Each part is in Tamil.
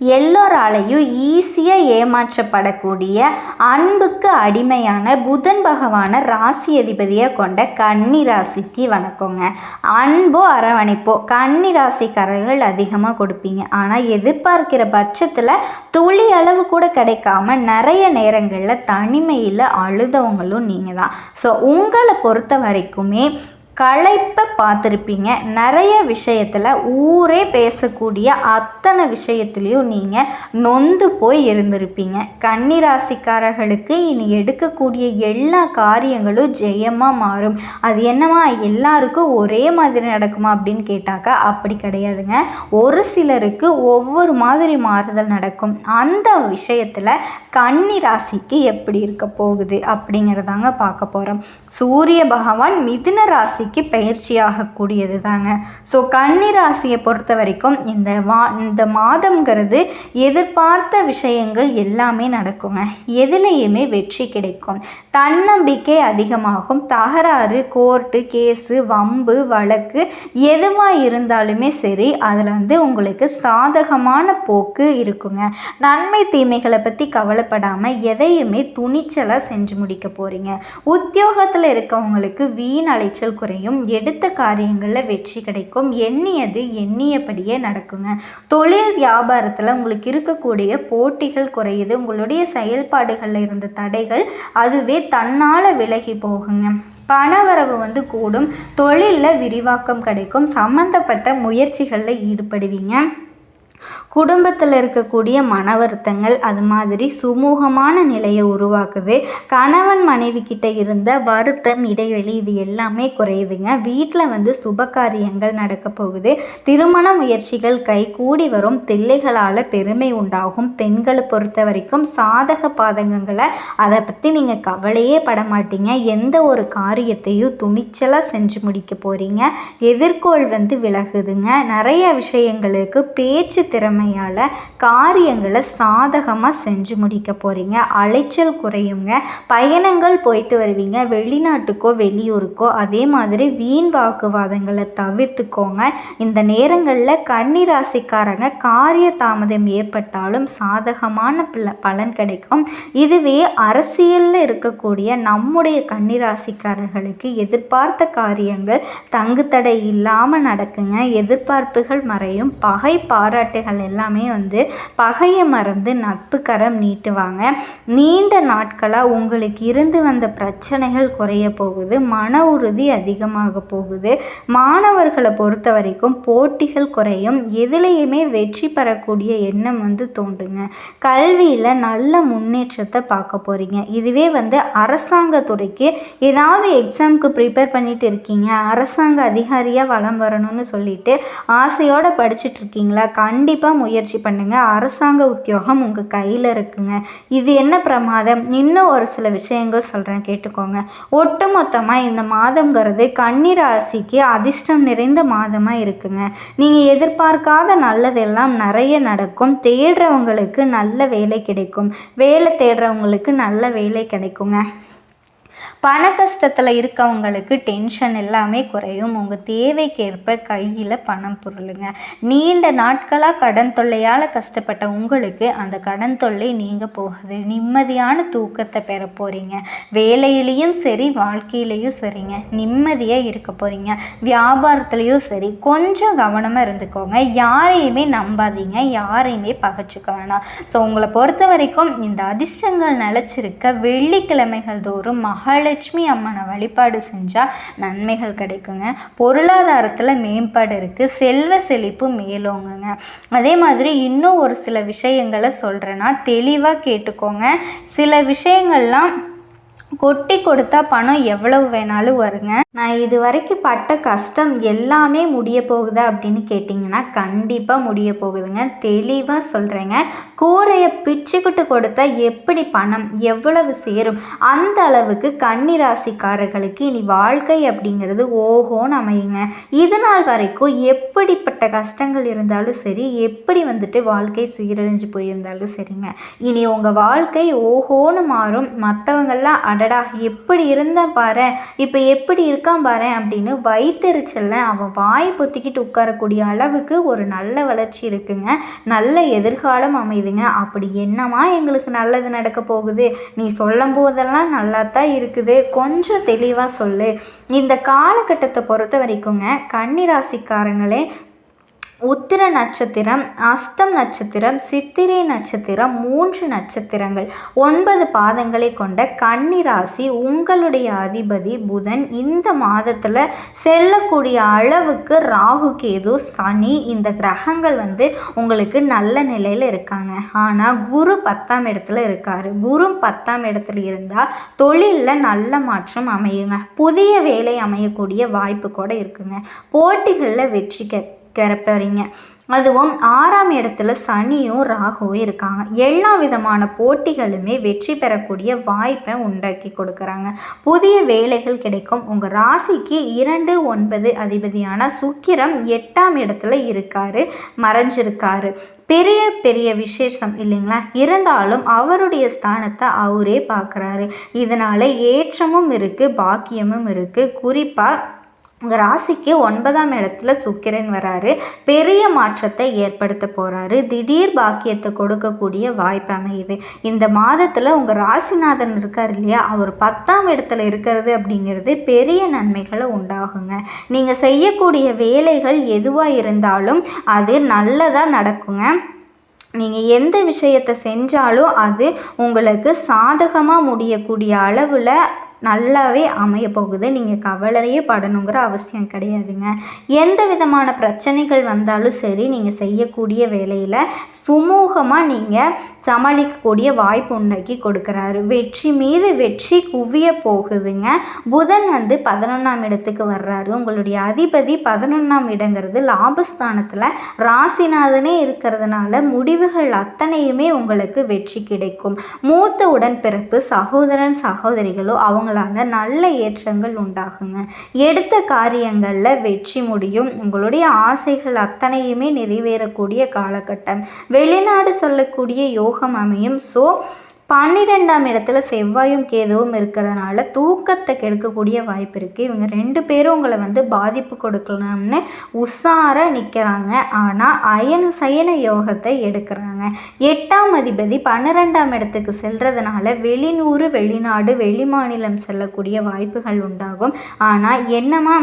எல்லோராலையும் ஈஸியாக ஏமாற்றப்படக்கூடிய அன்புக்கு அடிமையான புதன் பகவானை ராசி அதிபதியை கொண்ட கன்னி ராசிக்கு வணக்கங்க. அன்போ அரவணைப்போ. கன்னி ராசிக்காரர்கள் அதிகமாக கொடுப்பீங்க. ஆனால் எதிர்பார்க்கிற பட்சத்தில் துளி அளவு கூட கிடைக்காம நிறைய நேரங்களில் தனிமையில் அழுதவங்களும் நீங்கள் தான் ஸோ உங்களை பொறுத்த வரைக்குமே களைப்பை பார்த்துருப்பீங்க. நிறைய விஷயத்தில் ஊரே பேசக்கூடிய அத்தனை விஷயத்துலேயும் நீங்கள் நொந்து போய் இருந்திருப்பீங்க. கன்னிராசிக்காரர்களுக்கு இனி எடுக்கக்கூடிய எல்லா காரியங்களும் ஜெயமாக மாறும். அது என்னவா? எல்லாருக்கும் ஒரே மாதிரி நடக்குமா அப்படின்னு கேட்டாக்கா அப்படி கிடையாதுங்க. ஒரு சிலருக்கு ஒவ்வொரு மாதிரி மாறுதல் நடக்கும். அந்த விஷயத்தில் கன்னி ராசிக்கு எப்படி இருக்க போகுது அப்படிங்கிறதாங்க பார்க்க போகிறோம் சூரிய பகவான் மிதுன ராசிக்கு பயிற்சியாகக்கூடியது தாங்க. ஸோ கன்னி ராசியை பொறுத்த வரைக்கும் இந்த வா இந்த மாதம்ங்கிறது எதிர்பார்த்த விஷயங்கள் எல்லாமே நடக்குங்க. எதுலேயுமே வெற்றி கிடைக்கும். தன்னம்பிக்கை அதிகமாகும். தகராறு கோர்ட்டு கேஸு வம்பு வழக்கு எதுவாக இருந்தாலுமே சரி அதில் வந்து உங்களுக்கு சாதகமான போக்கு இருக்குங்க. நன்மை தீமைகளை பற்றி கவலைப்படாமல் எதையுமே துணிச்சலாக செஞ்சு முடிக்க போகிறீங்க உத்தியோகத்தில் இருக்கவங்களுக்கு வீண் அலைச்சல் குறையும் எடுத்த காரியங்களில் வெற்றி கிடைக்கும். எண்ணியது எண்ணியபடியே நடக்குங்க. தொழில் வியாபாரத்தில் உங்களுக்கு இருக்கக்கூடிய போட்டிகள் குறையுது. உங்களுடைய செயல்பாடுகளில் இருந்த தடைகள் அதுவே தன்னால் விலகி போகுங்க. பணவரவு வந்து கூடும். தொழிலில் விரிவாக்கம் கிடைக்கும். சம்மந்தப்பட்ட முயற்சிகளில் ஈடுபடுவீங்க. குடும்பத்தில் இருக்கக்கூடிய மன வருத்தங்கள் அது மாதிரி சுமூகமான நிலையை உருவாக்குது. கணவன் மனைவி கிட்ட இருந்த வருத்தம் இடைவெளி இது எல்லாமே குறையுதுங்க. வீட்டில் வந்து சுப காரியங்கள் நடக்க போகுது. திருமண முயற்சிகள் கை கூடி வரும். பிள்ளைகளால் பெருமை உண்டாகும். பெண்களை பொறுத்த வரைக்கும் சாதக பாதகங்களை அதை பற்றி நீங்கள் கவலையே பட மாட்டீங்க. எந்த ஒரு காரியத்தையும் துணிச்சலாக செஞ்சு முடிக்க போகிறீங்க எதிர்கோள் வந்து விலகுதுங்க. நிறைய விஷயங்களுக்கு பேச்சு திறமையால் காரியங்களை சாதகமாக செஞ்சு முடிக்க போகிறீங்க அலைச்சல் குறையுங்க. பயணங்கள் போயிட்டு வருவீங்க. வெளிநாட்டுக்கோ வெளியூருக்கோ அதே மாதிரி வீண் வாக்குவாதங்களை தவிர்த்துக்கோங்க. இந்த நேரங்களில் கன்னிராசிக்காரங்க காரிய தாமதம் ஏற்பட்டாலும் சாதகமான பலன் கிடைக்கும். இதுவே அரசியலில் இருக்கக்கூடிய நம்முடைய கன்னிராசிக்காரர்களுக்கு எதிர்பார்த்த காரியங்கள் தங்குத்தடை இல்லாமல் நடக்குங்க. எதிர்பார்ப்புகள் மறையும். பகை பாராட்டு பாராட்டுகள் எல்லாமே வந்து பகையை மறந்து நட்பு கரம் நீட்டுவாங்க. நீண்ட நாட்களாக உங்களுக்கு இருந்து வந்த பிரச்சனைகள் குறைய போகுது. மன உறுதி அதிகமாக போகுது. மாணவர்களை பொறுத்த வரைக்கும் போட்டிகள் குறையும். எதுலேயுமே வெற்றி பெறக்கூடிய எண்ணம் வந்து தோன்றுங்க. கல்வியில் நல்ல முன்னேற்றத்தை பார்க்க போகிறீங்க இதுவே வந்து அரசாங்க துறைக்கு ஏதாவது எக்ஸாமுக்கு ப்ரிப்பேர் பண்ணிட்டு இருக்கீங்க. அரசாங்க அதிகாரியாக வளம் வரணும்னு சொல்லிட்டு ஆசையோடு படிச்சுட்டு இருக்கீங்களா? கண்டிப்பாக முயற்சி பண்ணுங்கள் அரசாங்க உத்தியோகம் உங்கள் கையில் இருக்குங்க. இது என்ன பிரமாதம்? இன்னும் ஒரு சில விஷயங்கள் சொல்கிறேன் கேட்டுக்கோங்க. ஒட்டுமொத்தமாக இந்த மாதங்கிறது கன்னிராசிக்கு அதிர்ஷ்டம் நிறைந்த மாதமாக இருக்குங்க. நீங்கள் எதிர்பார்க்காத நல்லதெல்லாம் நிறைய நடக்கும். தேடுறவங்களுக்கு நல்ல வேலை கிடைக்கும். வேலை தேடுறவங்களுக்கு நல்ல வேலை கிடைக்குங்க. பண கஷ்டத்தில் இருக்கவங்களுக்கு டென்ஷன் எல்லாமே குறையும். உங்கள் தேவைக்கேற்ப கையில் பணம் பொருளுங்க. நீண்ட நாட்களாக கடன் தொல்லையால் கஷ்டப்பட்ட உங்களுக்கு அந்த கடன் தொல்லை நீங்கள் போகுது. நிம்மதியான தூக்கத்தை பெற போகிறீங்க வேலையிலையும் சரி வாழ்க்கையிலையும் சரிங்க. நிம்மதியாக இருக்க போகிறீங்க வியாபாரத்துலேயும் சரி கொஞ்சம் கவனமாக இருந்துக்கோங்க. யாரையுமே நம்பாதீங்க. யாரையுமே பகச்சிக்க வேணாம். ஸோ உங்களை பொறுத்த வரைக்கும் இந்த அதிர்ஷ்டங்கள் நிலச்சிருக்க வெள்ளிக்கிழமைகள் தோறும் மகாலட்சுமி லட்சுமி அம்மனை வழிபாடு செஞ்சால் நன்மைகள் கிடைக்குங்க. பொருளாதாரத்தில் மேம்பாடு இருக்குது செல்வ செழிப்பு மேலோங்குங்க. அதே மாதிரி இன்னும் ஒரு சில விஷயங்களை சொல்கிறேன்னா தெளிவாக கேட்டுக்கோங்க. சில விஷயங்கள்லாம் கொட்டி கொடுத்தா பணம் எவ்வளவு வேணாலும் வருங்க. நான் இது வரைக்கும் பட்ட கஷ்டம் எல்லாமே முடிய போகுதா அப்படின்னு கேட்டிங்கன்னா கண்டிப்பாக முடிய போகுதுங்க. தெளிவாக சொல்கிறேங்க கூரையை பிச்சுக்கிட்டு கொடுத்தா எப்படி பணம் எவ்வளவு சேரும்? அந்த அளவுக்கு கன்னிராசிக்காரர்களுக்கு இனி வாழ்க்கை அப்படிங்கிறது ஓஹோன்னு அமையுங்க. இது நாள் வரைக்கும் எப்படிப்பட்ட கஷ்டங்கள் இருந்தாலும் சரி எப்படி வந்துட்டு வாழ்க்கை சீரழிஞ்சு போயிருந்தாலும் சரிங்க. இனி உங்கள் வாழ்க்கை ஓஹோன்னு மாறும். மற்றவங்களாம் அடடா எப்படி இருந்தேன் பாரு. இப்போ எப்படி இருக்கான் பாரு அப்படின்னு வயிற்றுச்சலில் அவன் வாய் பொத்திக்கிட்டு உட்காரக்கூடிய அளவுக்கு ஒரு நல்ல வளர்ச்சி இருக்குங்க. நல்ல எதிர்காலம் அமையுதுங்க அப்படி என்னமா எங்களுக்கு நல்லது நடக்க போகுது? நீ சொல்லும் போதெல்லாம் நல்லா தான் இருக்குது. கொஞ்சம் தெளிவாக சொல்லு. இந்த காலகட்டத்தை பொறுத்த வரைக்குங்க கன்னிராசிக்காரங்களே உத்திர நட்சத்திரம் அஸ்தம் நட்சத்திரம் சித்திரை நட்சத்திரம் மூன்று நட்சத்திரங்கள். ஒன்பது பாதங்களை கொண்ட கன்னிராசி உங்களுடைய அதிபதி புதன். இந்த மாதத்தில் செல்லக்கூடிய அளவுக்கு ராகு கேது சனி இந்த கிரகங்கள் வந்து உங்களுக்கு நல்ல நிலையில் இருக்காங்க. ஆனால் குரு பத்தாம் இடத்துல இருக்காரு. குரு பத்தாம் இடத்துல இருந்தால் தொழிலில் நல்ல மாற்றம் அமையுங்க. புதிய வேலை அமையக்கூடிய வாய்ப்பு கூட இருக்குங்க. போட்டிகளில் வெற்றி கெ அதுவும் ஆறாம் இடத்துல சனியும் ராகுவும் இருக்காங்க. எல்லா விதமான போட்டிகளுமே வெற்றி பெறக்கூடிய வாய்ப்பை உண்டாக்கி கொடுக்குறாங்க. புதிய வேலைகள் கிடைக்கும். உங்கள் ராசிக்கு இரண்டு ஒன்பது அதிபதியான சுக்கிரம் எட்டாம் இடத்துல இருக்காரு மறைஞ்சிருக்காரு. பெரிய பெரிய விசேஷம் இல்லைங்களா? இருந்தாலும் அவருடைய ஸ்தானத்தை அவரே பார்க்குறாரு. இதனால் ஏற்றமும் இருக்குது பாக்கியமும் இருக்குது குறிப்பாக உங்கள் ராசிக்கு ஒன்பதாம் இடத்துல சுக்கிரன் வராரு. பெரிய மாற்றத்தை ஏற்படுத்த போகிறாரு திடீர் பாக்கியத்தை கொடுக்கக்கூடிய வாய்ப்பு அமையுது. இந்த மாதத்தில் உங்கள் ராசிநாதன் இருக்கார் இல்லையா? அவர் பத்தாம் இடத்துல இருக்கிறது அப்படிங்கிறது பெரிய நன்மைகளை உண்டாகுங்க. நீங்கள் செய்யக்கூடிய வேலைகள் எதுவாக இருந்தாலும் அது நல்லதாக நடக்குங்க. நீங்கள் எந்த விஷயத்தை செஞ்சாலும் அது உங்களுக்கு சாதகமாக முடியக்கூடிய அளவில் நல்லாவே அமைய போகுது. நீங்கள் கவலையே படணுங்கிற அவசியம் கிடையாதுங்க. எந்த விதமான பிரச்சனைகள் வந்தாலும் சரி நீங்கள் செய்யக்கூடிய வேலையில் சுமூகமாக நீங்கள் சமாளிக்கக்கூடிய வாய்ப்பு உண்டாக்கி கொடுக்குறாரு. வெற்றி மீது வெற்றி குவிய போகுதுங்க. புதன் வந்து பதினொன்றாம் இடத்துக்கு வர்றாரு. உங்களுடைய அதிபதி பதினொன்றாம் இடங்கிறது லாபஸ்தானத்தில் ராசிநாதனே இருக்கிறதுனால முடிவுகள் அத்தனையுமே உங்களுக்கு வெற்றி கிடைக்கும். மூத்த உடன்பிறப்பு சகோதரன் சகோதரிகளோ அவங்க அவங்களால நல்ல ஏற்றங்கள் உண்டாகுங்க. எடுத்த காரியங்களில் வெற்றி முடியும். உங்களுடைய ஆசைகள் அத்தனையுமே நிறைவேறக்கூடிய காலகட்டம். வெளிநாடு சொல்லக்கூடிய யோகம் அமையும். ஸோ பன்னிரெண்டாம் இடத்துல செவ்வாயும் கேதுவும் இருக்கிறதுனால தூக்கத்தை கெடுக்கக்கூடிய வாய்ப்பு இருக்குது இவங்க ரெண்டு பேரும் உங்களை வந்து பாதிப்பு கொடுக்கலாம்னு உஷாராக நிற்கிறாங்க ஆனால் அயன சயன யோகத்தை எடுக்கிறாங்க. எட்டாம் அதிபதி பன்னிரெண்டாம் இடத்துக்கு செல்றதுனால வெளிநூறு வெளிநாடு வெளிமாநிலம் செல்லக்கூடிய வாய்ப்புகள் உண்டாகும். ஆனால் என்னமா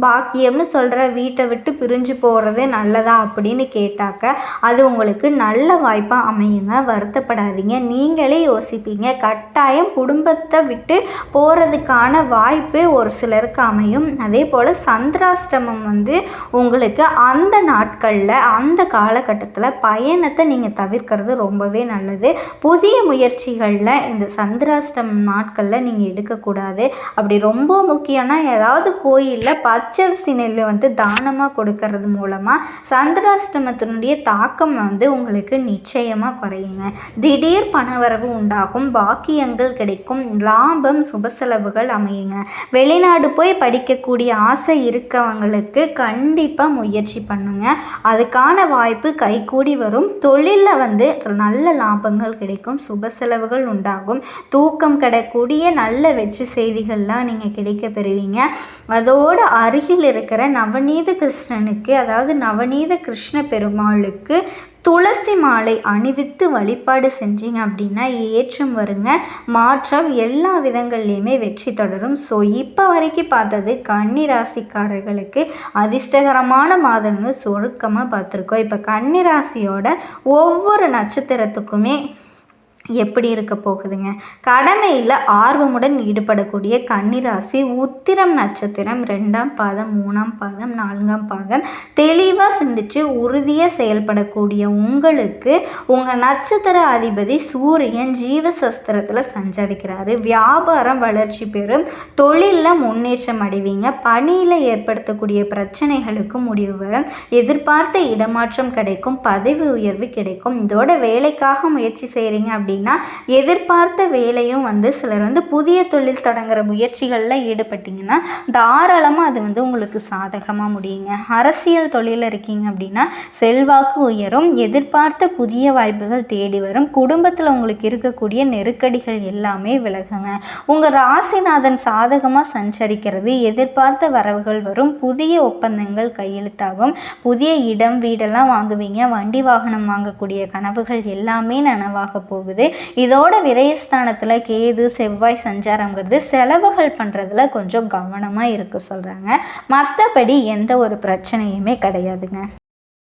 பாக்கியம்னு சொல்கிற வீட்டை விட்டு பிரிஞ்சு போகிறது நல்லதா அப்படின்னு கேட்டாக்க அது உங்களுக்கு நல்ல வாய்ப்பாக அமையுங்க. வருத்தப்படாதீங்க. நீங்களே யோசிப்பீங்க. கட்டாயம் குடும்பத்தை விட்டு போகிறதுக்கான வாய்ப்பு ஒரு சிலருக்கு அமையும். அதே போல் சந்திராஷ்டமம் வந்து உங்களுக்கு அந்த நாட்களில் அந்த காலகட்டத்தில் பயணத்தை நீங்கள் தவிர்க்கிறது ரொம்பவே நல்லது. புதிய முயற்சிகளில் இந்த சந்திராஷ்டமம் நாட்களில் நீங்கள் எடுக்கக்கூடாது. அப்படி ரொம்ப முக்கியம்னா ஏதாவது கோயிலில் ப பச்சரிசி நெல் வந்து தானமாக கொடுக்கறது மூலமாக சந்திராஷ்டமத்தினுடைய தாக்கம் வந்து உங்களுக்கு நிச்சயமாக குறையுங்க. திடீர் பணவரவு உண்டாகும் பாக்கியங்கள் கிடைக்கும் லாபம் சுப செலவுகள் அமையுங்க. வெளிநாடு போய் படிக்கக்கூடிய ஆசை இருக்கவங்களுக்கு கண்டிப்பாக முயற்சி பண்ணுங்க. அதுக்கான வாய்ப்பு கைகூடி வரும். தொழிலில் வந்து நல்ல லாபங்கள் கிடைக்கும் சுப செலவுகள் உண்டாகும். தூக்கம் கிடக்கூடிய நல்ல வெற்றி செய்திகள்லாம் நீங்கள் கிடைக்க பெறுவீங்க. அதோடு அருகில் இருக்கிற நவநீத கிருஷ்ணனுக்கு அதாவது நவநீத கிருஷ்ண பெருமாளுக்கு துளசி மாலை அணிவித்து வழிபாடு செஞ்சீங்க அப்படின்னா ஏற்றம் வருங்க. மாற்றம் எல்லா விதங்கள்லேயுமே வெற்றி தொடரும். ஸோ இப்போ வரைக்கும் பார்த்தது கன்னி ராசிக்காரர்களுக்கு அதிர்ஷ்டகரமான மாதம்னு சுருக்கமாக பார்த்துருக்கோம். இப்போ கன்னி ராசியோட ஒவ்வொரு நட்சத்திரத்துக்குமே எப்படி இருக்க போகுதுங்க? கடமையில் ஆர்வமுடன் ஈடுபடக்கூடிய கன்னிராசி உத்திரம் நட்சத்திரம் ரெண்டாம் பாதம் மூணாம் பாதம் நான்காம் பாதம் தெளிவாக சிந்திச்சு உறுதியாக செயல்படக்கூடிய உங்களுக்கு உங்கள் நட்சத்திர அதிபதி சூரியன் ஜீவசஸ்திரத்தில் சஞ்சரிக்கிறாரு. வியாபாரம் வளர்ச்சி பெறும். தொழிலில் முன்னேற்றம் அடைவீங்க. பணியில் ஏற்படுத்தக்கூடிய பிரச்சனைகளுக்கு முடிவு வரும். எதிர்பார்த்த இடமாற்றம் கிடைக்கும். பதவி உயர்வு கிடைக்கும். இதோட வேலைக்காக முயற்சி செய்கிறீங்க அப்படி அப்படின்னா எதிர்பார்த்த வேலையும் வந்து சிலர் வந்து புதிய தொழில் தொடங்குற முயற்சிகளில் ஈடுபட்டிங்கன்னா தாராளமாக அது வந்து உங்களுக்கு சாதகமாக முடியுங்க. அரசியல் தொழிலில் இருக்கீங்க அப்படின்னா செல்வாக்கு உயரும் எதிர்பார்த்த புதிய வாய்ப்புகள் தேடி வரும் குடும்பத்தில் உங்களுக்கு இருக்கக்கூடிய நெருக்கடிகள் எல்லாமே விலகுங்க. உங்கள் ராசிநாதன் சாதகமாக சஞ்சரிக்கிறது எதிர்பார்த்த வரவுகள் வரும் புதிய ஒப்பந்தங்கள் கையெழுத்தாகும் புதிய இடம் வீடெல்லாம் வாங்குவீங்க வண்டி வாகனம் வாங்கக்கூடிய கனவுகள் எல்லாமே நனவாக போகுது. இதோட விரயஸ்தானத்தில் கேது செவ்வாய் சஞ்சாரங்கிறது செலவுகள் பண்ணுறதுல கொஞ்சம் கவனமாக இருக்க சொல்கிறாங்க மற்றபடி எந்த ஒரு பிரச்சனையுமே கிடையாதுங்க.